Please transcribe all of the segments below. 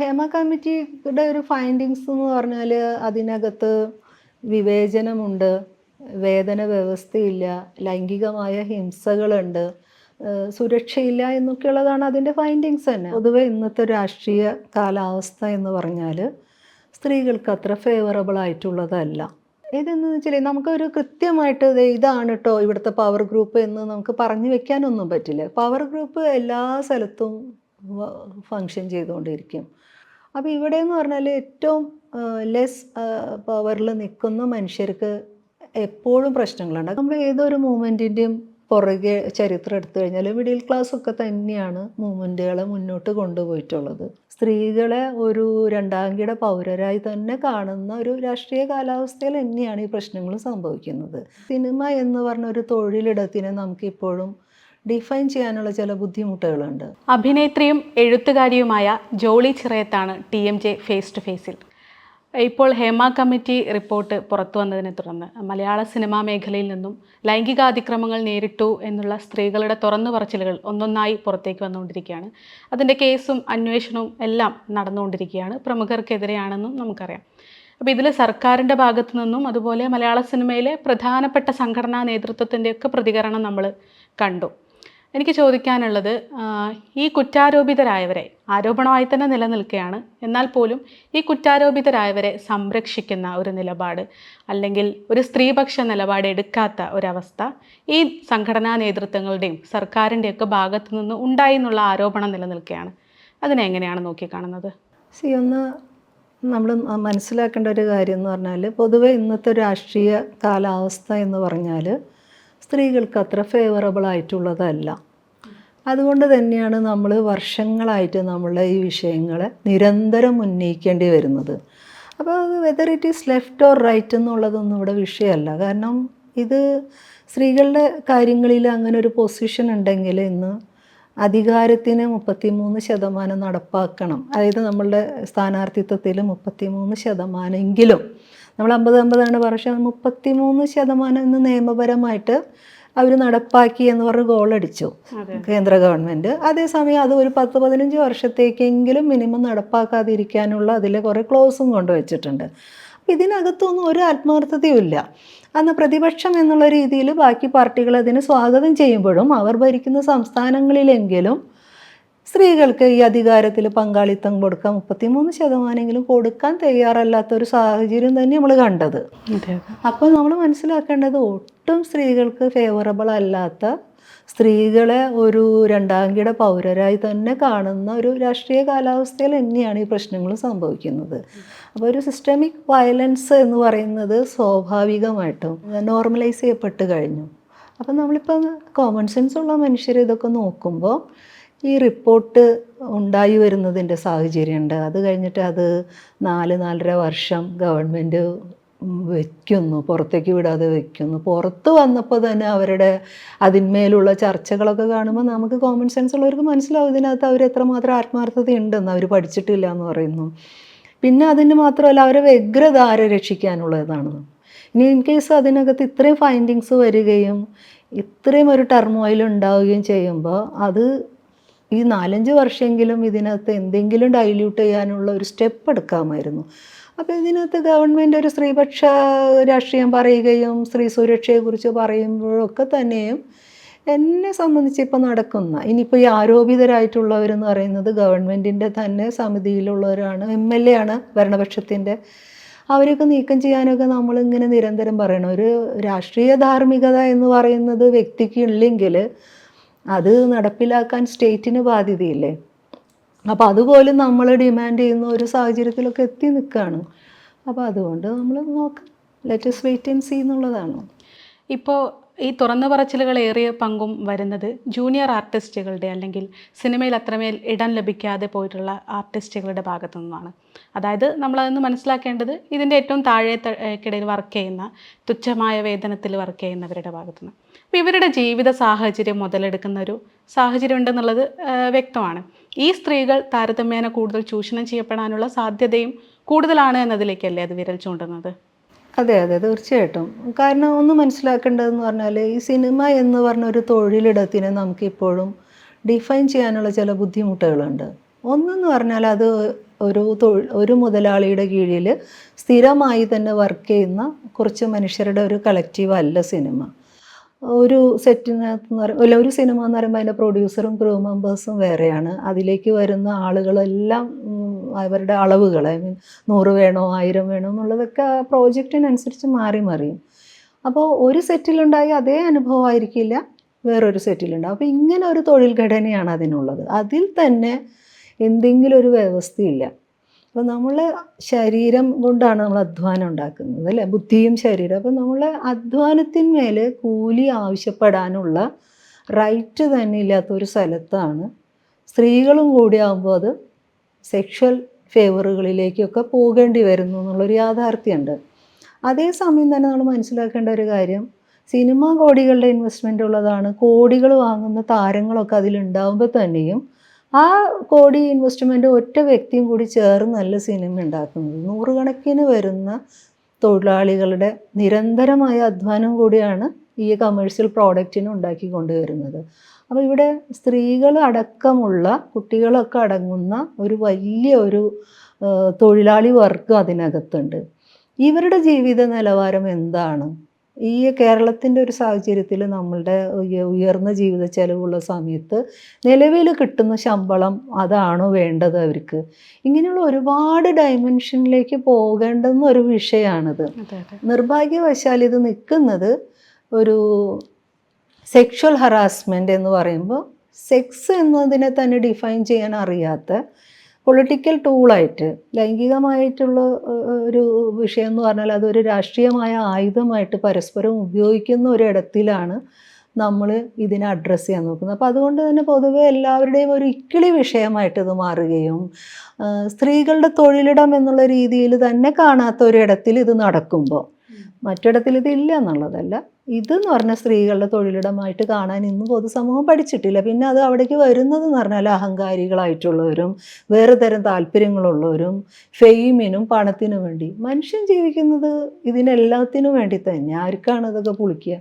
ഹേമ കമ്മിറ്റിയുടെ ഒരു ഫൈൻഡിങ്സ് എന്ന് പറഞ്ഞാൽ അതിനകത്ത് വിവേചനമുണ്ട് വേതന വ്യവസ്ഥയില്ല ലൈംഗികമായ ഹിംസകളുണ്ട് സുരക്ഷയില്ല എന്നൊക്കെയുള്ളതാണ് അതിന്റെ ഫൈൻഡിങ്സ് തന്നെ. പൊതുവെ ഇന്നത്തെ രാഷ്ട്രീയ കാലാവസ്ഥ എന്ന് പറഞ്ഞാൽ സ്ത്രീകൾക്ക് അത്ര ഫേവറബിൾ ആയിട്ടുള്ളതല്ല. ഇതെന്ന് വെച്ചാൽ നമുക്കൊരു കൃത്യമായിട്ട് ഇതാണ് കേട്ടോ ഇവിടുത്തെ പവർ ഗ്രൂപ്പ് എന്ന് നമുക്ക് പറഞ്ഞു വെക്കാനൊന്നും പറ്റില്ല. പവർ ഗ്രൂപ്പ് എല്ലാ സ്ഥലത്തും ഫങ്ഷൻ ചെയ്തുകൊണ്ടിരിക്കും. അപ്പോൾ ഇവിടെ എന്ന് പറഞ്ഞാൽ ഏറ്റവും ലെസ് പവറിൽ നിൽക്കുന്ന മനുഷ്യർക്ക് എപ്പോഴും പ്രശ്നങ്ങളുണ്ട്. നമ്മൾ ഏതൊരു മൂവ്മെന്റിന്റെയും പുറകെ ചരിത്രം എടുത്തു കഴിഞ്ഞാൽ മിഡിൽ ക്ലാസ് ഒക്കെ തന്നെയാണ് മൂവ്മെന്റുകളെ മുന്നോട്ട് കൊണ്ടുപോയിട്ടുള്ളത്. സ്ത്രീകളെ ഒരു രണ്ടാംകിട പൗരരായി തന്നെ കാണുന്ന ഒരു രാഷ്ട്രീയ കാലാവസ്ഥയിൽ തന്നെയാണ് ഈ പ്രശ്നങ്ങൾ സംഭവിക്കുന്നത്. സിനിമ എന്ന് പറഞ്ഞ ഒരു തൊഴിലിടത്തിനെ നമുക്കിപ്പോഴും ഡിഫൈൻ ചെയ്യാനുള്ള ചില ബുദ്ധിമുട്ടുകളുണ്ട്. അഭിനേത്രിയും എഴുത്തുകാരിയുമായ Jolly ചിറയത്താണ് T M J face to ഫേസിൽ ഇപ്പോൾ ഹേമ കമ്മിറ്റി റിപ്പോർട്ട് പുറത്തു വന്നതിനെ തുടർന്ന് മലയാള സിനിമാ മേഖലയിൽ നിന്നും ലൈംഗികാതിക്രമങ്ങൾ നേരിട്ടു എന്നുള്ള സ്ത്രീകളുടെ തുറന്നു പറച്ചിലുകൾ ഒന്നൊന്നായി പുറത്തേക്ക് വന്നുകൊണ്ടിരിക്കുകയാണ്. അതിന്റെ കേസും അന്വേഷണവും എല്ലാം നടന്നുകൊണ്ടിരിക്കുകയാണ്. പ്രമുഖർക്കെതിരെയാണെന്നും നമുക്കറിയാം. അപ്പോൾ ഇതിൽ സർക്കാരിന്റെ ഭാഗത്തു നിന്നും അതുപോലെ മലയാള സിനിമയിലെ പ്രധാനപ്പെട്ട സംഘടനാ നേതൃത്വത്തിന്റെയൊക്കെ പ്രതികരണം നമ്മൾ കണ്ടു. എനിക്ക് ചോദിക്കാനുള്ളത് ഈ കുറ്റാരോപിതരായവരെ ആരോപണമായി തന്നെ നിലനിൽക്കുകയാണ്. എന്നാൽ പോലും ഈ കുറ്റാരോപിതരായവരെ സംരക്ഷിക്കുന്ന ഒരു നിലപാട് അല്ലെങ്കിൽ ഒരു സ്ത്രീപക്ഷ നിലപാട് എടുക്കാത്ത ഒരവസ്ഥ ഈ സംഘടനാ നേതൃത്വങ്ങളുടെയും സർക്കാരിന്റെയൊക്കെ ഭാഗത്തു നിന്ന് ഉണ്ടായി എന്നുള്ള ആരോപണം നിലനിൽക്കുകയാണ്. അതിനെ എങ്ങനെയാണ് നോക്കിക്കാണുന്നത്? സി ഒന്ന് നമ്മൾ മനസ്സിലാക്കേണ്ട ഒരു കാര്യം എന്ന് പറഞ്ഞാൽ പൊതുവെ ഇന്നത്തെ രാഷ്ട്രീയ കാലാവസ്ഥ എന്ന് പറഞ്ഞാൽ സ്ത്രീകൾക്ക് അത്ര ഫേവറബിൾ ആയിട്ടുള്ളതല്ല. അതുകൊണ്ട് തന്നെയാണ് നമ്മൾ വർഷങ്ങളായിട്ട് നമ്മൾ ഈ വിഷയങ്ങളെ നിരന്തരം ഉന്നയിക്കേണ്ടി വരുന്നത്. അപ്പോൾ whether it is left or right എന്നുള്ളതൊന്നും ഇവിടെ വിഷയമല്ല. കാരണം ഇത് സ്ത്രീകളുടെ കാര്യങ്ങളിൽ അങ്ങനെ ഒരു പൊസിഷൻ ഉണ്ടെങ്കിൽ ഇന്ന് അധികാരത്തിന് മുപ്പത്തിമൂന്ന് ശതമാനം നടപ്പാക്കണം. അതായത് നമ്മളുടെ സ്ഥാനാർത്ഥിത്വത്തിൽ മുപ്പത്തിമൂന്ന് ശതമാനമെങ്കിലും നമ്മൾ അമ്പത് അമ്പതാണ് പക്ഷേ മുപ്പത്തിമൂന്ന് ശതമാനം ഇന്ന് നിയമപരമായിട്ട് അവർ നടപ്പാക്കി എന്ന് പറഞ്ഞ് ഗോളടിച്ചു കേന്ദ്ര ഗവൺമെന്റ്. അതേസമയം അത് ഒരു പത്ത് പതിനഞ്ച് വർഷത്തേക്കെങ്കിലും മിനിമം നടപ്പാക്കാതിരിക്കാനുള്ള അതിലെ കുറേ ക്ലോസും കൊണ്ടുവച്ചിട്ടുണ്ട് അപ്പം ഇതിനകത്തൊന്നും ഒരു ആത്മാർത്ഥതയും ഇല്ല. അന്ന് പ്രതിപക്ഷം എന്നുള്ള രീതിയിൽ ബാക്കി പാർട്ടികൾ അതിന് സ്വാഗതം ചെയ്യുമ്പോഴും അവർ ഭരിക്കുന്ന സംസ്ഥാനങ്ങളിലെങ്കിലും സ്ത്രീകൾക്ക് ഈ അധികാരത്തിൽ പങ്കാളിത്തം കൊടുക്കാൻ മുപ്പത്തിമൂന്ന് ശതമാനമെങ്കിലും കൊടുക്കാൻ തയ്യാറല്ലാത്ത ഒരു സാഹചര്യം തന്നെ നമ്മൾ കണ്ടത്. അപ്പോൾ നമ്മൾ മനസ്സിലാക്കേണ്ടത് ഒട്ടും സ്ത്രീകൾക്ക് ഫേവറബിൾ അല്ലാത്ത സ്ത്രീകളെ ഒരു രണ്ടാം കിട പൗരരായി തന്നെ കാണുന്ന ഒരു രാഷ്ട്രീയ കാലാവസ്ഥയിൽ തന്നെയാണ് ഈ പ്രശ്നങ്ങൾ സംഭവിക്കുന്നത്. അപ്പോൾ ഒരു സിസ്റ്റമിക് വയലൻസ് എന്ന് പറയുന്നത് സ്വാഭാവികമായിട്ടും നോർമലൈസ് ചെയ്യപ്പെട്ട് കഴിഞ്ഞു. അപ്പം നമ്മളിപ്പോൾ കോമൺ സെൻസ് ഉള്ള മനുഷ്യർ ഇതൊക്കെ നോക്കുമ്പോൾ ഈ റിപ്പോർട്ട് ഉണ്ടായി വരുന്നതിന്റെ സാഹചര്യമുണ്ട്. അത് കഴിഞ്ഞിട്ട് അത് നാല് നാലര വർഷം ഗവൺമെന്റ് വയ്ക്കുന്നു പുറത്തേക്ക് വിടാതെ വയ്ക്കുന്നു പുറത്ത് വന്നപ്പോൾ തന്നെ അവരുടെ അതിന്മേലുള്ള ചർച്ചകളൊക്കെ കാണുമ്പോൾ നമുക്ക് കോമൺ സെൻസ് ഉള്ളവർക്ക് മനസ്സിലാവും ഇതിനകത്ത് അവർ എത്രമാത്രം ആത്മാർത്ഥതയുണ്ടെന്ന്. അവർ പഠിച്ചിട്ടില്ല എന്ന് പറയുന്നു. പിന്നെ അതിന് മാത്രമല്ല അവരെ വ്യഗ്രധാര രക്ഷിക്കാനുള്ളതാണ്. ഇനി ഇൻ കേസ് അതിനകത്ത് ഇത്രയും ഫൈൻഡിങ്സ് വരികയും ഇത്രയും ഒരു ടർമോയിൽ ഉണ്ടാവുകയും ചെയ്യുമ്പോൾ അത് ഈ നാലഞ്ച് വർഷമെങ്കിലും ഇതിനകത്ത് എന്തെങ്കിലും ഡൈല്യൂട്ട് ചെയ്യാനുള്ള ഒരു സ്റ്റെപ്പ് എടുക്കാമായിരുന്നു. അപ്പോൾ ഇതിനകത്ത് ഗവൺമെന്റ് ഒരു സ്ത്രീപക്ഷ രാഷ്ട്രീയം പറയുകയും സ്ത്രീ സുരക്ഷയെക്കുറിച്ച് പറയുമ്പോഴൊക്കെ തന്നെയും എന്നെ സംബന്ധിച്ച് ഇപ്പോൾ നടക്കുന്ന ഇനിയിപ്പോൾ ഈ ആരോപിതരായിട്ടുള്ളവരെന്ന് പറയുന്നത് ഗവൺമെന്റിന്റെ തന്നെ സമിതിയിലുള്ളവരാണ് എം എൽ എ ആണ് ഭരണപക്ഷത്തിന്റെ അവരൊക്കെ നീക്കം ചെയ്യാനൊക്കെ നമ്മളിങ്ങനെ നിരന്തരം പറയണം. ഒരു രാഷ്ട്രീയ ധാർമ്മികത എന്ന് പറയുന്നത് വ്യക്തിക്ക് ഇല്ലെങ്കിൽ അത് നടപ്പിലാക്കാൻ സ്റ്റേറ്റിന് ബാധ്യതയില്ലേ? അപ്പോൾ അതുപോലും നമ്മൾ ഡിമാൻഡ് ചെയ്യുന്ന ഒരു സാഹചര്യത്തിലൊക്കെ എത്തി നിൽക്കുകയാണ് അപ്പോൾ അതുകൊണ്ട് നമ്മൾ നോക്കാം. ലെറ്റസ് വെയിറ്റ് ആൻഡ് സീ എന്നുള്ളതാണ്. ഇപ്പോൾ ഈ തുറന്നു പറച്ചിലുകൾ ഏറിയ പങ്കും വരുന്നത് ജൂനിയർ ആർട്ടിസ്റ്റുകളുടെ അല്ലെങ്കിൽ സിനിമയിൽ അത്രമേൽ ഇടം ലഭിക്കാതെ പോയിട്ടുള്ള ആർട്ടിസ്റ്റുകളുടെ ഭാഗത്തു നിന്നാണ്. അതായത് നമ്മളതൊന്ന് മനസ്സിലാക്കേണ്ടത് ഇതിന്റെ ഏറ്റവും താഴെ ത- ഏ, കിടയിൽ വർക്ക് ചെയ്യുന്ന തുച്ഛമായ വേതനത്തിൽ വർക്ക് ചെയ്യുന്നവരുടെ ഭാഗത്തു നിന്ന്. അപ്പോൾ ഇവരുടെ ജീവിത സാഹചര്യം മുതലെടുക്കുന്ന ഒരു സാഹചര്യം ഉണ്ടെന്നുള്ളത് വ്യക്തമാണ്. ഈ സ്ത്രീകൾ താരതമ്യേന കൂടുതൽ ചൂഷണം ചെയ്യപ്പെടാനുള്ള സാധ്യതയും കൂടുതലാണ് എന്നതിലേക്കല്ലേ അത് വിരൽ ചൂണ്ടുന്നത്? അതെ അതെ തീർച്ചയായിട്ടും. കാരണം ഒന്ന് മനസ്സിലാക്കേണ്ടതെന്ന് പറഞ്ഞാൽ ഈ സിനിമ എന്ന് പറഞ്ഞ ഒരു തൊഴിലിടത്തിനെ നമുക്കിപ്പോഴും ഡിഫൈൻ ചെയ്യാനുള്ള ചില ബുദ്ധിമുട്ടുകളുണ്ട്. ഒന്നെന്ന് പറഞ്ഞാൽ അത് ഒരു തൊഴിൽ ഒരു മുതലാളിയുടെ കീഴിൽ സ്ഥിരമായി തന്നെ വർക്ക് ചെയ്യുന്ന കുറച്ച് മനുഷ്യരുടെ ഒരു കളക്റ്റീവ് അല്ല സിനിമ. ഒരു സെറ്റിനകത്ത് എന്ന് പറയുമ്പോൾ അല്ല ഒരു സിനിമ എന്ന് പറയുമ്പോൾ അതിന്റെ പ്രൊഡ്യൂസറും ക്രൂ മെമ്പേഴ്സും വേറെയാണ്. അതിലേക്ക് വരുന്ന ആളുകളെല്ലാം അവരുടെ അളവുകൾ ഐ മീൻ നൂറ് വേണോ ആയിരം വേണോ എന്നുള്ളതൊക്കെ പ്രോജക്റ്റിനനുസരിച്ച് മാറി മറിയും. അപ്പോൾ ഒരു സെറ്റിലുണ്ടായ അതേ അനുഭവമായിരിക്കില്ല വേറൊരു സെറ്റിലുണ്ടാവും. അപ്പോൾ ഇങ്ങനെ ഒരു തൊഴിൽ ഘടനയാണ് അതിനുള്ളത്. അതിൽ തന്നെ എന്തെങ്കിലും ഒരു വ്യവസ്ഥയില്ല. അപ്പോൾ നമ്മൾ ശരീരം കൊണ്ടാണ് നമ്മൾ അധ്വാനം ഉണ്ടാക്കുന്നത് അല്ലേ? ബുദ്ധിയും ശരീരം അപ്പോൾ നമ്മൾ അധ്വാനത്തിന്മേൽ കൂലി ആവശ്യപ്പെടാനുള്ള റൈറ്റ് തന്നെ ഇല്ലാത്ത ഒരു സ്ഥലത്താണ് സ്ത്രീകളും കൂടിയാകുമ്പോൾ അത് സെക്ഷൽ ഫേവറുകളിലേക്കൊക്കെ പോകേണ്ടി വരുന്നു എന്നുള്ളൊരു യാഥാർത്ഥ്യമുണ്ട് അതേസമയം തന്നെ നമ്മൾ മനസ്സിലാക്കേണ്ട ഒരു കാര്യം സിനിമ കോടികളുടെ ഇൻവെസ്റ്റ്മെന്റ് ഉള്ളതാണ് കോടികൾ വാങ്ങുന്ന താരങ്ങളൊക്കെ അതിലുണ്ടാവുമ്പോൾ തന്നെയും ആ കോടി ഇൻവെസ്റ്റ്മെന്റ് ഒറ്റ വ്യക്തിയും കൂടി ചേർന്ന് നല്ല സിനിമ ഉണ്ടാക്കുന്നത് നൂറുകണക്കിന് വരുന്ന തൊഴിലാളികളുടെ നിരന്തരമായ അധ്വാനം കൂടിയാണ് ഈ കമേഴ്ഷ്യൽ പ്രോഡക്റ്റിന് ഉണ്ടാക്കി കൊണ്ടുവരുന്നത്. അപ്പോൾ ഇവിടെ സ്ത്രീകൾ അടക്കമുള്ള കുട്ടികളൊക്കെ അടങ്ങുന്ന ഒരു വലിയ ഒരു തൊഴിലാളി വർഗം അതിനകത്തുണ്ട്. ഇവരുടെ ജീവിത നിലവാരം എന്താണ്? ഈ കേരളത്തിന്റെ ഒരു സാഹചര്യത്തിൽ നമ്മളുടെ ഉയർന്ന ജീവിത ചെലവുള്ള സമയത്ത് നിലവിൽ കിട്ടുന്ന ശമ്പളം അതാണോ വേണ്ടത് അവർക്ക്? ഇങ്ങനെയുള്ള ഒരുപാട് ഡയമെൻഷനിലേക്ക് പോകേണ്ടുന്ന ഒരു വിഷയമാണിത്. നിർഭാഗ്യവശാൽ ഇത് നിൽക്കുന്നത് ഒരു സെക്ഷൽ ഹറാസ്മെന്റ് എന്ന് പറയുമ്പോൾ സെക്സ് എന്നതിനെ തന്നെ ഡിഫൈൻ ചെയ്യാൻ അറിയാത്ത പൊളിറ്റിക്കൽ ടൂളായിട്ട് ലൈംഗികമായിട്ടുള്ള ഒരു വിഷയം എന്ന് പറഞ്ഞാൽ അതൊരു രാഷ്ട്രീയമായ ആയുധമായിട്ട് പരസ്പരം ഉപയോഗിക്കുന്ന ഒരിടത്തിലാണ് നമ്മൾ ഇതിനെ അഡ്രസ്സ് ചെയ്യാൻ നോക്കുന്നത്. അപ്പോൾ അതുകൊണ്ട് തന്നെ പൊതുവെ എല്ലാവരുടെയും ഒരു ഇക്കിളി വിഷയമായിട്ട് ഇത് മാറുകയും സ്ത്രീകളുടെ തൊഴിലിടം എന്നുള്ള രീതിയിൽ തന്നെ കാണാത്ത ഒരിടത്തിൽ ഇത് നടക്കുമ്പോൾ മറ്റിടത്തിൽ ഇത് ഇല്ല എന്നുള്ളതല്ല. ഇതെന്ന് പറഞ്ഞാൽ സ്ത്രീകളുടെ തൊഴിലിടമായിട്ട് കാണാൻ ഇന്ന് പൊതുസമൂഹം പഠിച്ചിട്ടില്ല. പിന്നെ അത് അവിടേക്ക് വരുന്നത് എന്ന് പറഞ്ഞാൽ അഹങ്കാരികളായിട്ടുള്ളവരും വേറെ തരം താല്പര്യങ്ങളുള്ളവരും ഫെയിമിനും പണത്തിനും വേണ്ടി. മനുഷ്യൻ ജീവിക്കുന്നത് ഇതിനെല്ലാത്തിനും വേണ്ടി തന്നെ ആർക്കാണ് ഇതൊക്കെ പുളിക്കുക?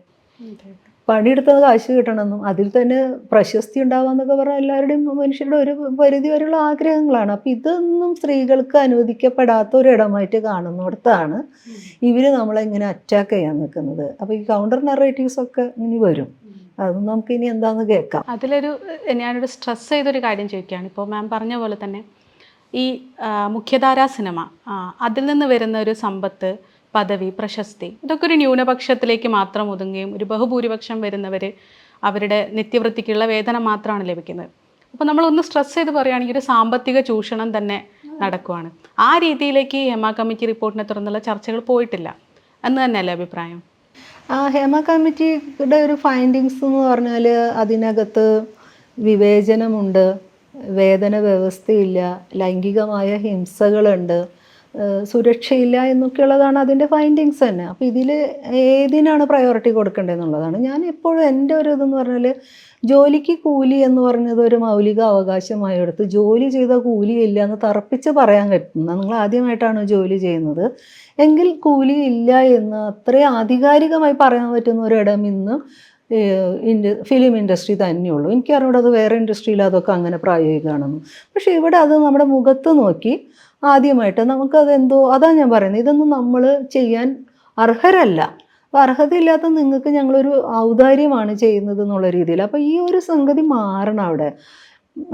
അതെ പണിയെടുത്തത് കാശ് കിട്ടണമെന്നും അതിൽ തന്നെ പ്രശസ്തി ഉണ്ടാവാന്നൊക്കെ പറഞ്ഞാൽ എല്ലാവരുടെയും മനുഷ്യരുടെ ഒരു പരിധി വരെയുള്ള ആഗ്രഹങ്ങളാണ്. അപ്പം ഇതൊന്നും സ്ത്രീകൾക്ക് അനുവദിക്കപ്പെടാത്ത ഒരു ഇടമായിട്ട് കാണുന്നിടത്താണ് ഇവർ നമ്മളെ ഇങ്ങനെ അറ്റാക്ക് ചെയ്യാൻ നിൽക്കുന്നത്. അപ്പോൾ ഈ കൗണ്ടർ നറേറ്റീവ്സ് ഒക്കെ ഇനി വരും. അത് നമുക്ക് ഇനി എന്താന്ന് കേൾക്കാം. അതിലൊരു ഞാനൊരു സ്ട്രെസ് ചെയ്തൊരു കാര്യം ചോദിക്കുകയാണ്. ഇപ്പോൾ മാം പറഞ്ഞ പോലെ തന്നെ ഈ മുഖ്യധാരാ സിനിമ അതിൽ നിന്ന് വരുന്ന ഒരു സമ്പത്ത് പദവി പ്രശസ്തി ഇതൊക്കെ ഒരു ന്യൂനപക്ഷത്തിലേക്ക് മാത്രം ഒതുങ്ങുകയും ഒരു ബഹുഭൂരിപക്ഷം വരുന്നവർ അവരുടെ നിത്യവൃത്തിക്കുള്ള വേതനം മാത്രമാണ് ലഭിക്കുന്നത്. അപ്പോൾ നമ്മളൊന്ന് സ്ട്രെസ് ചെയ്ത് പറയുകയാണെങ്കിൽ ഒരു സാമ്പത്തിക ചൂഷണം തന്നെ നടക്കുവാണ്. ആ രീതിയിലേക്ക് ഹേമ കമ്മിറ്റി റിപ്പോർട്ടിനെ തുടർന്നുള്ള ചർച്ചകൾ പോയിട്ടില്ല. എന്ന് തന്നെയല്ലേ അഭിപ്രായം? ഹേമ കമ്മിറ്റിയുടെ ഒരു ഫൈൻഡിങ്സ് എന്ന് പറഞ്ഞാൽ അതിനകത്ത് വിവേചനമുണ്ട് വേതന വ്യവസ്ഥയില്ല ലൈംഗികമായ ഹിംസകളുണ്ട് സുരക്ഷയില്ല എന്നൊക്കെയുള്ളതാണ് അതിന്റെ ഫൈൻഡിങ്സ് തന്നെ. അപ്പോൾ ഇതിൽ ഏതിനാണ് പ്രയോറിറ്റി കൊടുക്കേണ്ടതെന്നുള്ളതാണ്. ഞാൻ എപ്പോഴും എന്റെ ഒരു ഇതെന്ന് പറഞ്ഞാൽ ജോലിക്ക് കൂലി എന്ന് പറഞ്ഞത് ഒരു മൗലിക അവകാശമായി എടുത്ത് ജോലി ചെയ്ത കൂലിയില്ല എന്ന് തറപ്പിച്ച് പറയാൻ പറ്റുന്ന നിങ്ങൾ ആദ്യമായിട്ടാണ് ജോലി ചെയ്യുന്നത്. എങ്കിൽ കൂലി ഇല്ല എന്ന് അത്രയും ആധികാരികമായി പറയാൻ പറ്റുന്ന ഒരിടം ഇന്ന് ഇൻഡ ഫിലിം ഇൻഡസ്ട്രി തന്നെയുള്ളൂ. എനിക്കറിഞ്ഞൂടെ അത് വേറെ ഇൻഡസ്ട്രിയിൽ അതൊക്കെ അങ്ങനെ പ്രായോഗികമാണെന്ന്. പക്ഷേ ഇവിടെ അത് നമ്മുടെ മുഖത്ത് നോക്കി ആദ്യമായിട്ട് നമുക്കത് എന്തോ അതാ ഞാൻ പറയുന്നത്. ഇതൊന്നും നമ്മൾ ചെയ്യാൻ അർഹരല്ല. അപ്പോൾ അർഹതയില്ലാത്ത നിങ്ങൾക്ക് ഞങ്ങളൊരു ഔദാര്യമാണ് ചെയ്യുന്നത് എന്നുള്ള രീതിയിൽ. അപ്പോൾ ഈ ഒരു സംഗതി മാറണം അവിടെ.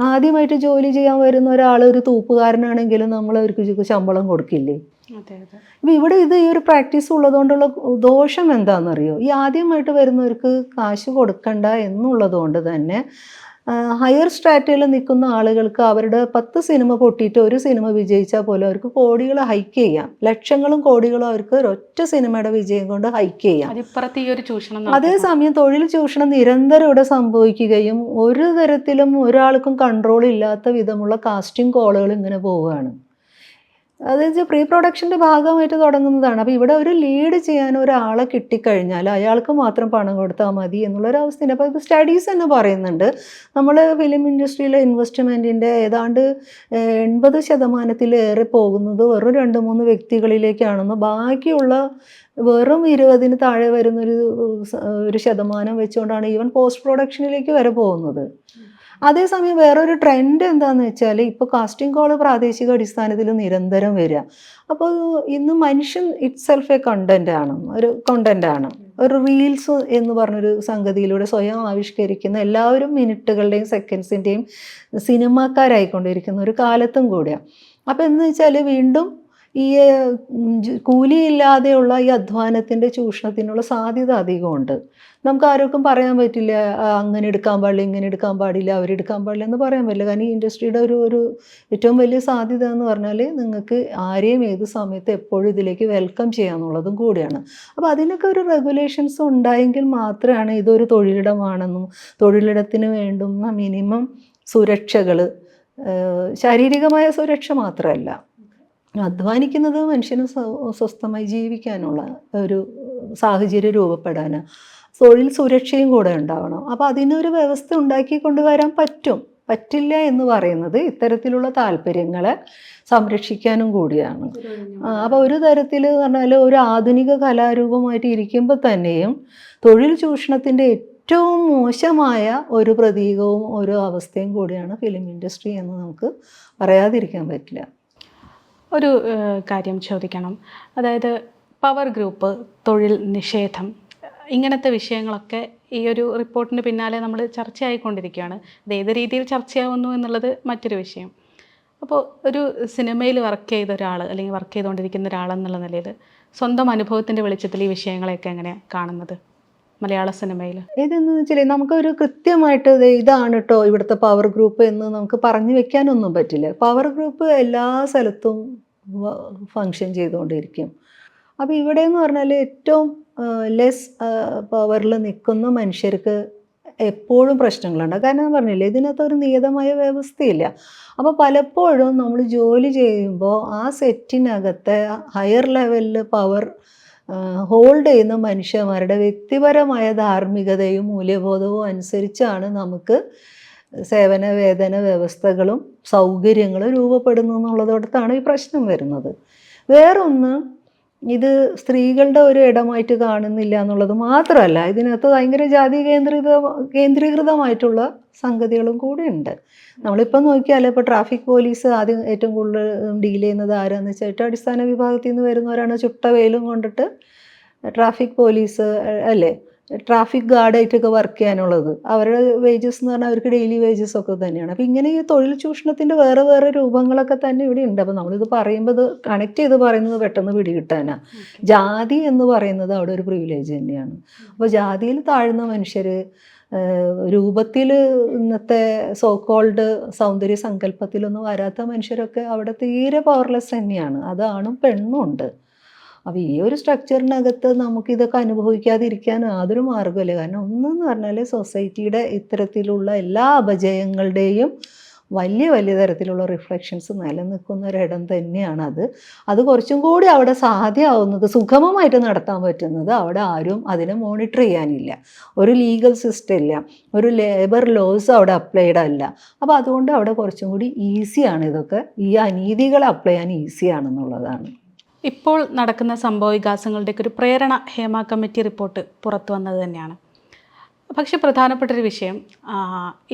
ആദ്യമായിട്ട് ജോലി ചെയ്യാൻ വരുന്ന ഒരാൾ ഒരു തൂപ്പുകാരനാണെങ്കിലും നമ്മൾ അവർക്ക് ശമ്പളം കൊടുക്കില്ലേ? അപ്പോൾ ഇവിടെ ഇത് ഈ ഒരു പ്രാക്ടീസ് ഉള്ളതുകൊണ്ടുള്ള ദോഷം എന്താണെന്നറിയോ? ഈ ആദ്യമായിട്ട് വരുന്നവർക്ക് കാശ് കൊടുക്കണ്ട എന്നുള്ളത് കൊണ്ട് തന്നെ ഹയർ സ്ട്രാറ്റയിൽ നിൽക്കുന്ന ആളുകൾക്ക് അവരുടെ പത്ത് സിനിമ പൊട്ടിയിട്ട് ഒരു സിനിമ വിജയിച്ചാൽ പോലും അവർക്ക് കോടികൾ ഹൈക്ക് ചെയ്യാം. ലക്ഷങ്ങളും കോടികളും അവർക്ക് ഒരൊറ്റ സിനിമയുടെ വിജയം കൊണ്ട് ഹൈക്ക് ചെയ്യാം. അതേസമയം തൊഴിൽ ചൂഷണം നിരന്തരം ഇവിടെ സംഭവിക്കുകയും ഒരു തരത്തിലും ഒരാൾക്കും കൺട്രോൾ ഇല്ലാത്ത വിധമുള്ള കാസ്റ്റിംഗ് കോളുകൾ ഇങ്ങനെ പോവുകയാണ്. അതായത് പ്രീ പ്രൊഡക്ഷന്റെ ഭാഗമായിട്ട് തുടങ്ങുന്നതാണ്. അപ്പോൾ ഇവിടെ ഒരു ലീഡ് ചെയ്യാൻ ഒരാളെ കിട്ടിക്കഴിഞ്ഞാൽ അയാൾക്ക് മാത്രം പണം കൊടുത്താൽ മതി എന്നുള്ളൊരു അവസ്ഥയുണ്ട്. അപ്പോൾ ഇത് സ്റ്റഡീസ് എന്ന് പറയുന്നുണ്ട്. നമ്മൾ ഫിലിം ഇൻഡസ്ട്രിയിലെ ഇൻവെസ്റ്റ്മെന്റിന്റെ ഏതാണ്ട് എൺപത് ശതമാനത്തിലേറെ പോകുന്നത് വെറും രണ്ട് മൂന്ന് വ്യക്തികളിലേക്കാണെന്ന് ബാക്കിയുള്ള വെറും ഇരുപതിന് താഴെ വരുന്നൊരു ഒരു ശതമാനം വെച്ചുകൊണ്ടാണ് ഈവൻ പോസ്റ്റ് പ്രൊഡക്ഷനിലേക്ക് വരെ പോകുന്നത്. അതേസമയം വേറൊരു ട്രെൻഡ് എന്താണെന്ന് വെച്ചാൽ ഇപ്പോൾ കാസ്റ്റിംഗ് കോൾ പ്രാദേശിക അടിസ്ഥാനത്തിൽ നിരന്തരം വരിക. അപ്പോൾ ഇന്ന് മനുഷ്യൻ ഇറ്റ് സെൽഫ് എ കണ്ടന്റ് ആണ്. ഒരു കണ്ടന്റ് ആണ്. ഒരു റീൽസ് എന്ന് പറഞ്ഞൊരു സംഗതിയിലൂടെ സ്വയം ആവിഷ്കരിക്കുന്ന എല്ലാവരും മിനിറ്റുകളുടെയും സെക്കൻഡ്സിന്റെയും സിനിമാക്കാരായിക്കൊണ്ടിരിക്കുന്ന ഒരു കാലത്തും കൂടിയാണ് അപ്പോൾ എന്ന് വെച്ചാൽ വീണ്ടും ഈ കൂലിയില്ലാതെയുള്ള ഈ അധ്വാനത്തിന്റെ ചൂഷണത്തിനുള്ള സാധ്യത അധികമുണ്ട്. നമുക്ക് ആർക്കും പറയാൻ പറ്റില്ല അങ്ങനെ എടുക്കാൻ പാടില്ല ഇങ്ങനെ എടുക്കാൻ പാടില്ല അവരെടുക്കാൻ പാടില്ല എന്ന് പറയാൻ പറ്റില്ല. കാരണം ഈ ഇൻഡസ്ട്രിയുടെ ഒരു ഒരു ഏറ്റവും വലിയ സാധ്യത എന്ന് പറഞ്ഞാൽ നിങ്ങൾക്ക് ആരെയും ഏത് സമയത്ത് എപ്പോഴും ഇതിലേക്ക് വെൽക്കം ചെയ്യാന്നുള്ളതും കൂടിയാണ്. അപ്പോൾ അതിനൊക്കെ ഒരു റെഗുലേഷൻസ് ഉണ്ടായെങ്കിൽ മാത്രമാണ് ഇതൊരു തൊഴിലിടമാണെന്നും തൊഴിലിടത്തിന് വേണ്ടുന്ന മിനിമം സുരക്ഷകൾ ശാരീരികമായ സുരക്ഷ മാത്രമല്ല. അധ്വാനിക്കുന്നത് മനുഷ്യന് സ്വസ്ഥമായി ജീവിക്കാനുള്ള ഒരു സാഹചര്യം രൂപപ്പെടാൻ തൊഴിൽ സുരക്ഷയും കൂടെ ഉണ്ടാവണം. അപ്പോൾ അതിനൊരു വ്യവസ്ഥ ഉണ്ടാക്കി കൊണ്ടുവരാൻ പറ്റും. പറ്റില്ല എന്ന് പറയുന്നത് ഇത്തരത്തിലുള്ള താല്പര്യങ്ങളെ സംരക്ഷിക്കാനും കൂടിയാണ്. അപ്പോൾ ഒരു തരത്തിൽ പറഞ്ഞാൽ ഒരു ആധുനിക കലാരൂപമായിട്ട് ഇരിക്കുമ്പോൾ തന്നെയും തൊഴിൽ ചൂഷണത്തിന്റെ ഏറ്റവും മോശമായ ഒരു പ്രതീകവും ഒരു അവസ്ഥയും കൂടിയാണ് ഫിലിം ഇൻഡസ്ട്രി എന്ന് നമുക്ക് പറയാതിരിക്കാൻ പറ്റില്ല. ഒരു കാര്യം ചോദിക്കണം. അതായത് പവർ ഗ്രൂപ്പ് തൊഴിൽ നിഷേധം ഇങ്ങനത്തെ വിഷയങ്ങളൊക്കെ ഈ ഒരു റിപ്പോർട്ടിന് പിന്നാലെ നമ്മൾ ചർച്ചയായിക്കൊണ്ടിരിക്കുകയാണ്. അത് ഏത് രീതിയിൽ ചർച്ചയാവുന്നു എന്നുള്ളത് മറ്റൊരു വിഷയം. അപ്പോൾ ഒരു സിനിമയിൽ വർക്ക് ചെയ്ത ഒരാൾ അല്ലെങ്കിൽ വർക്ക് ചെയ്തുകൊണ്ടിരിക്കുന്ന ഒരാളെന്നുള്ള നിലയിൽ സ്വന്തം അനുഭവത്തിന്റെ വെളിച്ചത്തിൽ ഈ വിഷയങ്ങളെയൊക്കെ എങ്ങനെയാണ് കാണുന്നത്? മലയാള സിനിമയിൽ. ഇതെന്ന് വെച്ചാൽ നമുക്കൊരു കൃത്യമായിട്ട് ഇതാണ് കേട്ടോ ഇവിടുത്തെ പവർ ഗ്രൂപ്പ് എന്ന് നമുക്ക് പറഞ്ഞു വെക്കാനൊന്നും പറ്റില്ല. പവർ ഗ്രൂപ്പ് എല്ലാ സ്ഥലത്തും ഫങ്ഷൻ ചെയ്തുകൊണ്ടിരിക്കും. അപ്പോൾ ഇവിടെ എന്ന് പറഞ്ഞാൽ ഏറ്റവും ലെസ് പവറിൽ നിൽക്കുന്ന മനുഷ്യർക്ക് എപ്പോഴും പ്രശ്നങ്ങളുണ്ട്. കാരണം ഞാൻ പറഞ്ഞില്ലേ ഇതിനകത്ത് ഒരു നിയതമായ വ്യവസ്ഥയില്ല. അപ്പോൾ പലപ്പോഴും നമ്മൾ ജോലി ചെയ്യുമ്പോൾ ആ സെറ്റിനകത്തെ ഹയർ ലെവലിൽ പവർ ഹോൾഡ് ചെയ്യുന്ന മനുഷ്യന്മാരുടെ വ്യക്തിപരമായ ധാർമ്മികതയും മൂല്യബോധവും അനുസരിച്ചാണ് നമുക്ക് സേവന വേതന വ്യവസ്ഥകളും സൗകര്യങ്ങളും രൂപപ്പെടുന്നു എന്നുള്ളതോടത്താണ് ഈ പ്രശ്നം വരുന്നത്. വേറൊന്ന് ഇത് സ്ത്രീകളുടെ ഒരു ഇടമായിട്ട് കാണുന്നില്ല എന്നുള്ളത് മാത്രമല്ല ഇതിനകത്ത് ഭയങ്കര ജാതി കേന്ദ്രീകൃത കേന്ദ്രീകൃതമായിട്ടുള്ള സംഗതികളും കൂടി ഉണ്ട്. നമ്മളിപ്പോൾ നോക്കിയാൽ ഇപ്പോൾ ട്രാഫിക് പോലീസ് ആദ്യം ഏറ്റവും കൂടുതൽ ഡീൽ ചെയ്യുന്നത് ആരാന്ന് വെച്ചാൽ ഏറ്റവും അടിസ്ഥാന വിഭാഗത്തിൽ നിന്ന് വരുന്നവരാണ് ചുട്ട വെയിലും കൊണ്ടിട്ട് ട്രാഫിക് പോലീസ് അല്ലേ? ട്രാഫിക് ഗാർഡായിട്ടൊക്കെ വർക്ക് ചെയ്യാനുള്ളത്. അവരുടെ വേജസ് എന്ന് പറഞ്ഞാൽ അവർക്ക് ഡെയിലി വേജസ് ഒക്കെ തന്നെയാണ്. അപ്പോൾ ഇങ്ങനെ ഈ തൊഴിൽ ചൂഷണത്തിന്റെ വേറെ വേറെ രൂപങ്ങളൊക്കെ തന്നെ ഇവിടെ ഉണ്ട്. അപ്പോൾ നമ്മളിത് പറയുമ്പോൾ ഇത് കണക്ട് ചെയ്ത് പറയുന്നത് പെട്ടെന്ന് പിടികിട്ടാനാണ് ജാതി എന്ന് പറയുന്നത് അവിടെ ഒരു പ്രിവിലേജ് തന്നെയാണ്. അപ്പോൾ ജാതിയിൽ താഴ്ന്ന മനുഷ്യർ രൂപത്തിൽ ഇന്നത്തെ സോ കോൾഡ് സൗന്ദര്യ സങ്കല്പത്തിലൊന്നും വരാത്ത മനുഷ്യരൊക്കെ അവിടെ തീരെ പവർലെസ് തന്നെയാണ്. അതാണ് പെണ്ണും ഉണ്ട്. അപ്പോൾ ഈ ഒരു സ്ട്രക്ചറിനകത്ത് നമുക്ക് ഇതൊക്കെ അനുഭവിക്കാതിരിക്കാൻ യാതൊരു മാർഗമില്ല കാരണം ഒന്നെന്ന് പറഞ്ഞാൽ സൊസൈറ്റിയുടെ ഇത്തരത്തിലുള്ള എല്ലാ അപജയങ്ങളുടെയും വലിയ വലിയ തരത്തിലുള്ള റിഫ്ലക്ഷൻസ് നിലനിൽക്കുന്ന ഒരിടം തന്നെയാണ് അത്. അത് കുറച്ചും കൂടി അവിടെ സാധ്യമാവുന്നത് സുഗമമായിട്ട് നടത്താൻ പറ്റുന്നത് അവിടെ ആരും അതിനെ മോണിറ്റർ ചെയ്യാനില്ല. ഒരു ലീഗൽ സിസ്റ്റം ഇല്ല. ഒരു ലേബർ ലോസ് അവിടെ അപ്ലൈഡ് അല്ല. അപ്പോൾ അതുകൊണ്ട് അവിടെ കുറച്ചും കൂടി ഈസിയാണ് ഇതൊക്കെ. ഈ അനീതികളെ അപ്ലൈ ചെയ്യാൻ ഈസിയാണെന്നുള്ളതാണ് ഇപ്പോൾ നടക്കുന്ന സംഭവ വികാസങ്ങളുടെയൊക്കെ ഒരു പ്രേരണ ഹേമ കമ്മിറ്റി റിപ്പോർട്ട് പുറത്തു വന്നത് തന്നെയാണ്. പക്ഷെ പ്രധാനപ്പെട്ടൊരു വിഷയം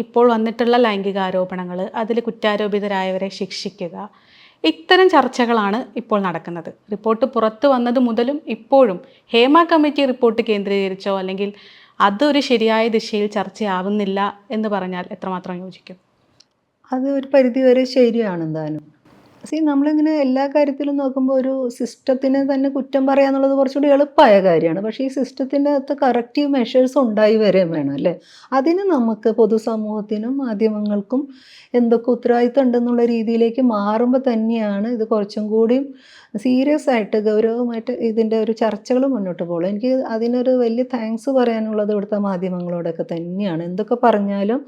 ഇപ്പോൾ വന്നിട്ടുള്ള ലൈംഗിക ആരോപണങ്ങൾ അതിൽ കുറ്റാരോപിതരായവരെ ശിക്ഷിക്കുക ഇത്തരം ചർച്ചകളാണ് ഇപ്പോൾ നടക്കുന്നത്. റിപ്പോർട്ട് പുറത്തു വന്നത് മുതലും ഇപ്പോഴും ഹേമ കമ്മിറ്റി റിപ്പോർട്ട് കേന്ദ്രീകരിച്ചോ അല്ലെങ്കിൽ അതൊരു ശരിയായ ദിശയിൽ ചർച്ചയാവുന്നില്ല എന്ന് പറഞ്ഞാൽ എത്രമാത്രം യോജിക്കും? അത് ഒരു പരിധിവരെ ശരിയാണ് എന്തായാലും. സി നമ്മളിങ്ങനെ എല്ലാ കാര്യത്തിലും നോക്കുമ്പോൾ ഒരു സിസ്റ്റത്തിനെ തന്നെ കുറ്റം പറയുക എന്നുള്ളത് കുറച്ചുകൂടി എളുപ്പമായ കാര്യമാണ്. പക്ഷേ ഈ സിസ്റ്റത്തിന്റെ അകത്ത് കറക്റ്റീവ് മെഷേഴ്സ് ഉണ്ടായി വരെയും വേണം അല്ലേ? അതിന് നമുക്ക് പൊതുസമൂഹത്തിനും മാധ്യമങ്ങൾക്കും എന്തൊക്കെ ഉത്തരവാദിത്തം ഉണ്ടെന്നുള്ള രീതിയിലേക്ക് മാറുമ്പോൾ തന്നെയാണ് ഇത് കുറച്ചും കൂടിയും സീരിയസ് ആയിട്ട് ഗൗരവമായിട്ട് ഇതിന്റെ ഒരു ചർച്ചകൾ മുന്നോട്ട് പോകുള്ളൂ. എനിക്ക് അതിനൊരു വലിയ താങ്ക്സ് പറയാനുള്ളത് ഇവിടുത്തെ മാധ്യമങ്ങളോടൊക്കെ തന്നെയാണ്. എന്തൊക്കെ പറഞ്ഞാലും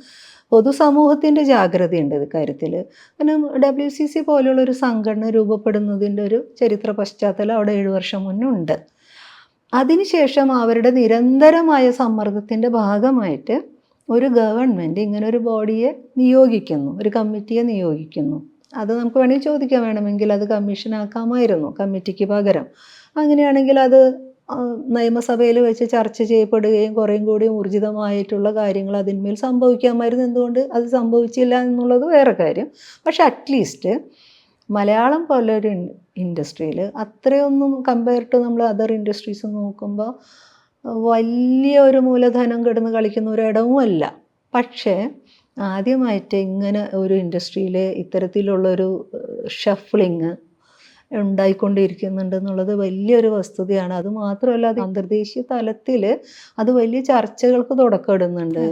പൊതുസമൂഹത്തിന്റെ ജാഗ്രതയുണ്ട് ഇത് കാര്യത്തിൽ. കാരണം ഡബ്ല്യു സി സി പോലുള്ള ഒരു സംഘടന രൂപപ്പെടുന്നതിന്റെ ഒരു ചരിത്ര പശ്ചാത്തലം അവിടെ ഏഴ് വർഷം മുന്നേ ഉണ്ട് അതിനുശേഷം അവരുടെ നിരന്തരമായ സമ്മർദ്ദത്തിന്റെ ഭാഗമായിട്ട് ഒരു ഗവൺമെന്റ് ഇങ്ങനെ ഒരു ബോഡിയെ നിയോഗിക്കുന്നു ഒരു കമ്മിറ്റിയെ നിയോഗിക്കുന്നു. അത് നമുക്ക് വേണമെങ്കിൽ ചോദിക്കാൻ വേണമെങ്കിൽ അത് കമ്മീഷനാക്കാമായിരുന്നു കമ്മിറ്റിക്ക് പകരം. അങ്ങനെയാണെങ്കിൽ അത് നിയമസഭയിൽ വെച്ച് ചർച്ച ചെയ്യപ്പെടുകയും കുറേയും കൂടി ഊർജിതമായിട്ടുള്ള കാര്യങ്ങൾ അതിന്മേൽ സംഭവിക്കാമായിരുന്നു. എന്തുകൊണ്ട് അത് സംഭവിച്ചില്ല എന്നുള്ളത് വേറെ കാര്യം. പക്ഷെ അറ്റ്ലീസ്റ്റ് മലയാളം പോലൊരു ഇൻഡസ്ട്രിയിൽ അത്രയൊന്നും കമ്പയർ ടു നമ്മൾ അതർ ഇൻഡസ്ട്രീസ് നോക്കുമ്പോൾ വലിയ ഒരു മൂലധനം കിടന്ന് കളിക്കുന്ന ഒരിടവുമല്ല. പക്ഷേ ആദ്യമായിട്ട് ഇങ്ങനെ ഒരു ഇൻഡസ്ട്രിയിൽ ഇത്തരത്തിലുള്ളൊരു ഷഫ്ലിങ് ഉണ്ടായിക്കൊണ്ടിരിക്കുന്നുണ്ട് എന്നുള്ളത് വലിയൊരു വസ്തുതയാണ്. അത് മാത്രമല്ല അത് അന്തർദേശീയ തലത്തിൽ അത് വലിയ ചർച്ചകൾക്ക് തുടക്കമിടുന്നുണ്ട്.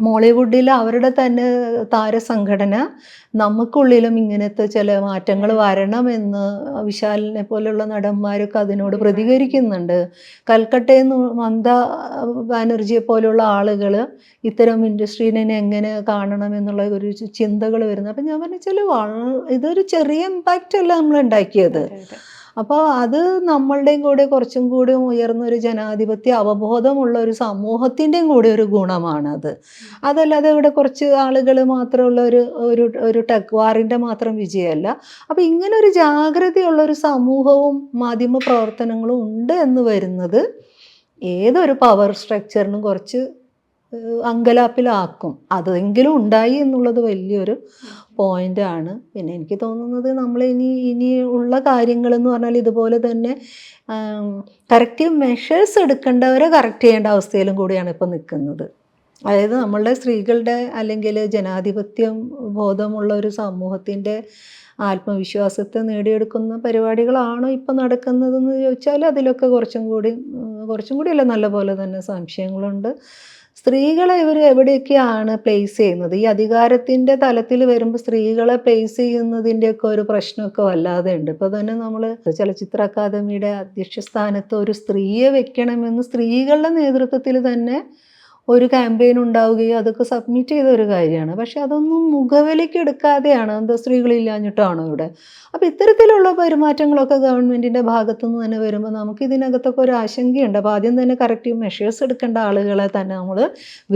മോളിവുഡിൽ അവരുടെ തന്നെ താരസംഘടന നമുക്കുള്ളിലും ഇങ്ങനത്തെ ചില മാറ്റങ്ങൾ വരണമെന്ന് വിശാലിനെ പോലുള്ള നടന്മാരൊക്കെ അതിനോട് പ്രതികരിക്കുന്നുണ്ട്. കൽക്കട്ടയിൽ നിന്ന് മമത ബാനർജിയെ പോലുള്ള ആളുകൾ ഇത്തരം ഇൻഡസ്ട്രീനെ എങ്ങനെ കാണണം എന്നുള്ള ഒരു ചിന്തകൾ വരുന്നത്. അപ്പം ഞാൻ പറഞ്ഞാൽ ഇതൊരു ചെറിയ ഇമ്പാക്റ്റ് അല്ല നമ്മൾ ഉണ്ടാക്കിയത്. അപ്പോൾ അത് നമ്മളുടെയും കൂടെ കുറച്ചും കൂടി ഉയർന്ന ഒരു ജനാധിപത്യ അവബോധമുള്ള ഒരു സമൂഹത്തിന്റെയും കൂടി ഒരു ഗുണമാണത്. അതല്ലാതെ ഇവിടെ കുറച്ച് ആളുകൾ മാത്രമുള്ള ഒരു ഒരു ഒരു ടെക് മാത്രം വിജയമല്ല. അപ്പോൾ ഇങ്ങനെ ഒരു ജാഗ്രതയുള്ള ഒരു സമൂഹവും മാധ്യമ പ്രവർത്തനങ്ങളും ഉണ്ട് എന്ന് വരുന്നത് ഏതൊരു പവർ സ്ട്രക്ചറിനും കുറച്ച് അങ്കലാപ്പിലാക്കും. അതെങ്കിലും ഉണ്ടായി എന്നുള്ളത് വലിയൊരു പോയിന്റാണ് പിന്നെ എനിക്ക് തോന്നുന്നത് നമ്മൾ ഇനി ഇനി ഉള്ള കാര്യങ്ങളെന്ന് പറഞ്ഞാൽ ഇതുപോലെ തന്നെ കറക്റ്റീവ് മെഷേഴ്സ് എടുക്കേണ്ടവരെ കറക്റ്റ് ചെയ്യേണ്ട അവസ്ഥയിലും കൂടിയാണ് ഇപ്പോൾ നിൽക്കുന്നത്. അതായത് നമ്മളുടെ സ്ത്രീകളുടെ അല്ലെങ്കിൽ ജനാധിപത്യം ബോധമുള്ള ഒരു സമൂഹത്തിന്റെ ആത്മവിശ്വാസത്തെ നേടിയെടുക്കുന്ന പരിപാടികളാണോ ഇപ്പം നടക്കുന്നതെന്ന് ചോദിച്ചാൽ അതിലൊക്കെ കുറച്ചും കൂടി കുറച്ചും കൂടിയല്ല നല്ല പോലെ തന്നെ സംശയങ്ങളുണ്ട്. സ്ത്രീകളെ ഇവർ എവിടെയൊക്കെയാണ് പ്ലേസ് ചെയ്യുന്നത്? ഈ അധികാരത്തിന്റെ തലത്തിൽ വരുമ്പോൾ സ്ത്രീകളെ പ്ലേസ് ചെയ്യുന്നതിന്റെയൊക്കെ ഒരു പ്രശ്നമൊക്കെ വല്ലാതെ ഉണ്ട്. ഇപ്പോൾ തന്നെ നമ്മൾ ചലച്ചിത്ര അക്കാദമിയുടെ അധ്യക്ഷ സ്ഥാനത്ത് ഒരു സ്ത്രീയെ വെക്കണമെന്ന് സ്ത്രീകളുടെ നേതൃത്വത്തിൽ തന്നെ ഒരു ക്യാമ്പയിൻ ഉണ്ടാവുകയും അതൊക്കെ സബ്മിറ്റ് ചെയ്ത ഒരു കാര്യമാണ്. പക്ഷെ അതൊന്നും മുഖവിലേക്ക് എടുക്കാതെയാണ് എന്താ സ്ത്രീകളില്ലാഞ്ഞിട്ടാണോ ഇവിടെ? അപ്പോൾ ഇത്തരത്തിലുള്ള പെരുമാറ്റങ്ങളൊക്കെ ഗവൺമെന്റിന്റെ ഭാഗത്തുനിന്ന് തന്നെ വരുമ്പോൾ നമുക്ക് ഇതിനകത്തൊക്കെ ഒരു ആശങ്കയുണ്ട്. അപ്പോൾ ആദ്യം തന്നെ കറക്റ്റീവ് മെഷേഴ്സ് എടുക്കേണ്ട ആളുകളെ തന്നെ നമ്മൾ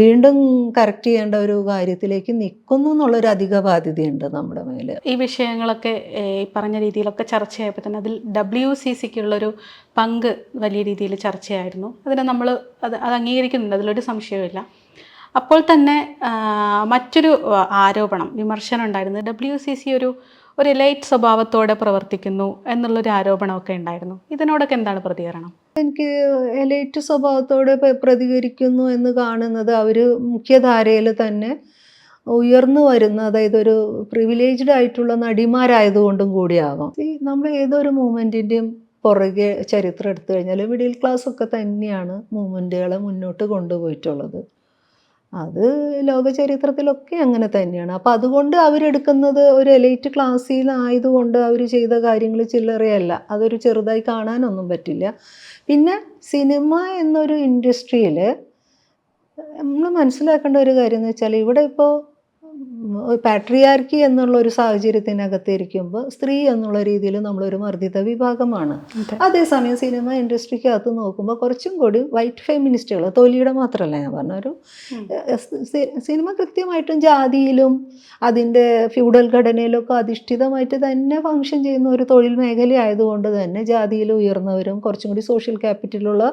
വീണ്ടും കറക്റ്റ് ചെയ്യേണ്ട ഒരു കാര്യത്തിലേക്ക് നിൽക്കുന്നു എന്നുള്ളൊരു അധിക ബാധ്യതയുണ്ട് നമ്മുടെ മേലെ. ഈ വിഷയങ്ങളൊക്കെ ഈ പറഞ്ഞ രീതിയിലൊക്കെ ചർച്ചയായപ്പോൾ തന്നെ അതിൽ ഡബ്ല്യു സി സിക്കുള്ളൊരു പങ്ക് വലിയ രീതിയിൽ ചർച്ചയായിരുന്നു. അതിനെ നമ്മൾ അത് അത് അംഗീകരിക്കുന്നുണ്ട്. അതിലൊരു സംശയവുമില്ല. അപ്പോൾ തന്നെ മറ്റൊരു ആരോപണം വിമർശനം ഉണ്ടായിരുന്നു. ഡബ്ല്യു സി സി ഒരു ഒരു ലൈറ്റ് സ്വഭാവത്തോടെ പ്രവർത്തിക്കുന്നു എന്നുള്ളൊരു ആരോപണമൊക്കെ ഉണ്ടായിരുന്നു. ഇതിനോടൊക്കെ എന്താണ് പ്രതികരണം? എനിക്ക് എലൈറ്റ് സ്വഭാവത്തോടെ പ്രതികരിക്കുന്നു എന്ന് കാണുന്നത് അവർ മുഖ്യധാരയിൽ തന്നെ ഉയർന്നു വരുന്ന അതായത് ഒരു പ്രിവിലേജ്ഡ് ആയിട്ടുള്ള നടിമാരായതുകൊണ്ടും കൂടിയാകും നമ്മൾ ഏതൊരു മൂമെന്റിന്റെയും പുറകെ ചരിത്രം എടുത്തു കഴിഞ്ഞാൽ മിഡിൽ ക്ലാസ് ഒക്കെ തന്നെയാണ് മൂവ്മെന്റുകളെ മുന്നോട്ട് കൊണ്ടുപോയിട്ടുള്ളത്. അത് ലോക ചരിത്രത്തിലൊക്കെ അങ്ങനെ തന്നെയാണ്. അപ്പോൾ അതുകൊണ്ട് അവരെടുക്കുന്നത് ഒരു എലൈറ്റ് ക്ലാസ്സിലായതുകൊണ്ട് അവർ ചെയ്ത കാര്യങ്ങൾ ചില്ലറയല്ല. അതൊരു ചെറുതായി കാണാനൊന്നും പറ്റില്ല. പിന്നെ സിനിമ എന്നൊരു ഇൻഡസ്ട്രിയിൽ നമ്മൾ മനസ്സിലാക്കേണ്ട ഒരു കാര്യം എന്ന് വെച്ചാൽ ഇവിടെ ഇപ്പോൾ പാട്രിയാർക്കി എന്നുള്ള ഒരു സാഹചര്യത്തിനകത്ത് ഇരിക്കുമ്പോൾ സ്ത്രീ എന്നുള്ള രീതിയിൽ നമ്മളൊരു മർദ്ദിത വിഭാഗമാണ് അതെ. അതേസമയം സിനിമ ഇൻഡസ്ട്രിക്കകത്ത് നോക്കുമ്പോൾ കുറച്ചും കൂടി വൈറ്റ് ഫെമിനിസ്റ്റുകൾ തൊലിയുടെ മാത്രമല്ല ഞാൻ പറഞ്ഞ ഒരു സിനിമ കൃത്യമായിട്ടും ജാതിയിലും അതിന്റെ ഫ്യൂഡൽ ഘടനയിലൊക്കെ അധിഷ്ഠിതമായിട്ട് തന്നെ ഫങ്ഷൻ ചെയ്യുന്ന ഒരു തൊഴിൽ മേഖലയായതുകൊണ്ട് തന്നെ ജാതിയിൽ ഉയർന്നവരും കുറച്ചും കൂടി സോഷ്യൽ ക്യാപിറ്റലുള്ള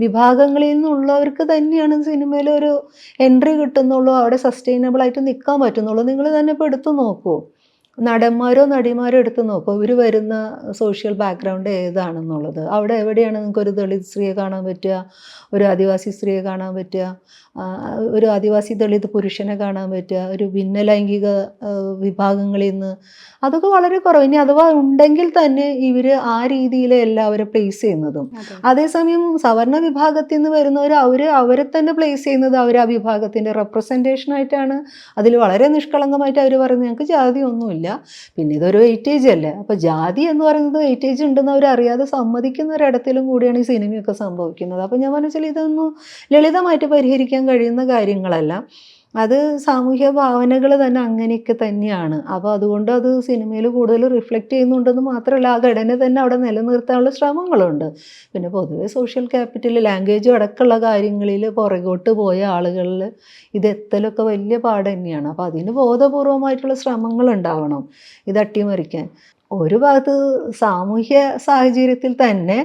വിഭാഗങ്ങളിൽ നിന്നുള്ളവർക്ക് തന്നെയാണ് സിനിമയിൽ ഒരു എൻട്രി കിട്ടുന്നുള്ളൂ അവിടെ സസ്റ്റൈനബിൾ ആയിട്ട് നിൽക്കാൻ പറ്റുന്നുള്ളൂ നിങ്ങൾ തന്നെ ഇപ്പോൾ എടുത്തു നോക്കൂ. നടന്മാരോ നടിമാരോ എടുത്തു നോക്കൂ. ഇവർ വരുന്ന സോഷ്യൽ ബാക്ക്ഗ്രൗണ്ട് ഏതാണെന്നുള്ളത്. അവിടെ എവിടെയാണ് നിങ്ങൾക്ക് ഒരു ദളിത് സ്ത്രീയെ കാണാൻ പറ്റുക? ഒരു ആദിവാസി സ്ത്രീയെ കാണാൻ പറ്റുക? ഒരു ആദിവാസി ദളിത് പുരുഷനെ കാണാൻ പറ്റുക ഒരു ഭിന്നലൈംഗിക വിഭാഗങ്ങളിൽ നിന്ന്. അതൊക്കെ വളരെ കുറവ്. ഇനി അഥവാ ഉണ്ടെങ്കിൽ തന്നെ ഇവർ ആ രീതിയിൽ എല്ലാവരും പ്ലേസ് ചെയ്യുന്നതും. അതേസമയം സവർണ വിഭാഗത്തിൽ നിന്ന് വരുന്നവർ അവർ അവരെ തന്നെ പ്ലേസ് ചെയ്യുന്നത് അവർ ആ വിഭാഗത്തിന്റെ റെപ്രസെന്റേഷനായിട്ടാണ് അതിൽ വളരെ നിഷ്കളങ്കമായിട്ട് അവർ പറയുന്നത്. ഞങ്ങൾക്ക് ജാതി ഒന്നുമില്ല. പിന്നെ ഇതൊരു വെയിറ്റേജ് അല്ലേ? അപ്പോൾ ജാതി എന്ന് പറയുന്നത് വെയിറ്റേജ് ഉണ്ടെന്ന് അവർ അറിയാതെ സമ്മതിക്കുന്ന ഒരിടത്തിലും കൂടിയാണ് ഈ സിനിമയൊക്കെ സംഭവിക്കുന്നത്. അപ്പോൾ ഞാൻ മനസ്സിൽ ഇതൊന്നും ലളിതമായിട്ട് പരിഹരിക്കാൻ കഴിയുന്ന കാര്യങ്ങളല്ല. അത് സാമൂഹ്യ ഭാവനകൾ തന്നെ അങ്ങനെയൊക്കെ തന്നെയാണ്. അപ്പോൾ അതുകൊണ്ട് അത് സിനിമയിൽ കൂടുതൽ റിഫ്ലക്റ്റ് ചെയ്യുന്നുണ്ടെന്ന് മാത്രമല്ല ആ ഘടന തന്നെ അവിടെ നിലനിർത്താനുള്ള ശ്രമങ്ങളുണ്ട്. പിന്നെ പൊതുവെ സോഷ്യൽ ക്യാപിറ്റൽ ലാംഗ്വേജ് അടക്കമുള്ള കാര്യങ്ങളിൽ പുറകോട്ട് പോയ ആളുകളിൽ ഇതെത്തലൊക്കെ വലിയ പാട് തന്നെയാണ്. അപ്പോൾ അതിന് ബോധപൂർവമായിട്ടുള്ള ശ്രമങ്ങൾ ഉണ്ടാവണം ഇത് അട്ടിമറിക്കാൻ. ഒരു ഭാഗത്ത് സാമൂഹ്യ സാഹചര്യത്തിൽ തന്നെ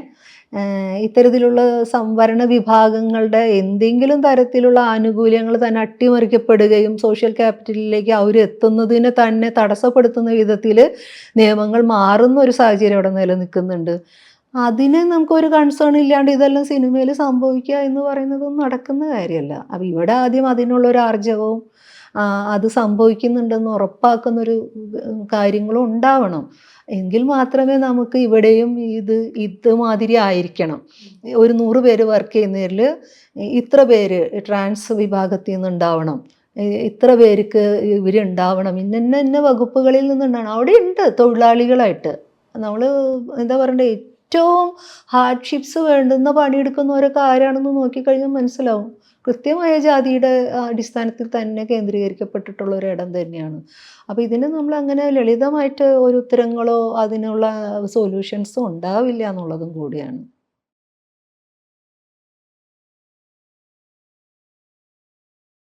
ഇത്തരത്തിലുള്ള സംവരണ വിഭാഗങ്ങളുടെ എന്തെങ്കിലും തരത്തിലുള്ള ആനുകൂല്യങ്ങൾ തന്നെ അട്ടിമറിക്കപ്പെടുകയും സോഷ്യൽ ക്യാപിറ്റലിലേക്ക് അവർ എത്തുന്നതിനെ തന്നെ തടസ്സപ്പെടുത്തുന്ന വിധത്തിൽ നിയമങ്ങൾ മാറുന്ന ഒരു സാഹചര്യം അവിടെ നിലനിൽക്കുന്നുണ്ട്. അതിന് നമുക്കൊരു കൺസേൺ ഇല്ലാണ്ട് ഇതെല്ലാം സിനിമയിൽ സംഭവിക്കുക എന്ന് പറയുന്നതൊന്നും നടക്കുന്ന കാര്യമല്ല. അപ്പം ഇവിടെ ആദ്യം അതിനുള്ളൊരു ആർജവവും ആ, അത് സംഭവിക്കുന്നുണ്ടെന്ന് ഉറപ്പാക്കുന്നൊരു കാര്യങ്ങളും ഉണ്ടാവണം. എങ്കിൽ മാത്രമേ നമുക്ക് ഇവിടെയും ഇത് ഇതുമാതിരി ആയിരിക്കണം. ഒരു നൂറ് പേര് വർക്ക് ചെയ്യുന്നതിൽ ഇത്ര പേര് ട്രാൻസ് വിഭാഗത്തിൽ നിന്ന് ഉണ്ടാവണം ഇത്ര പേർക്ക് ഇവരുണ്ടാവണം ഇന്ന ഇന്ന വകുപ്പുകളിൽ നിന്നുണ്ടാവണം അവിടെ ഉണ്ട് തൊഴിലാളികളായിട്ട്. നമ്മൾ എന്താ പറയണ്ടേ ഏറ്റവും ഹാർഡ്ഷിപ്സ് വേണ്ടുന്ന പണിയെടുക്കുന്നവരൊക്കെ ആരാണെന്ന് നോക്കിക്കഴിഞ്ഞാൽ മനസ്സിലാവും. കൃത്യമായ ജാതിയുടെ അടിസ്ഥാനത്തിൽ തന്നെ കേന്ദ്രീകരിക്കപ്പെട്ടിട്ടുള്ള ഒരു ഇടം തന്നെയാണ്. അപ്പോൾ ഇതിന് നമ്മൾ അങ്ങനെ ലളിതമായിട്ട് ഒരു ഉത്തരങ്ങളോ അതിനുള്ള സൊല്യൂഷൻസോ ഉണ്ടാവില്ല എന്നുള്ളതും കൂടിയാണ്.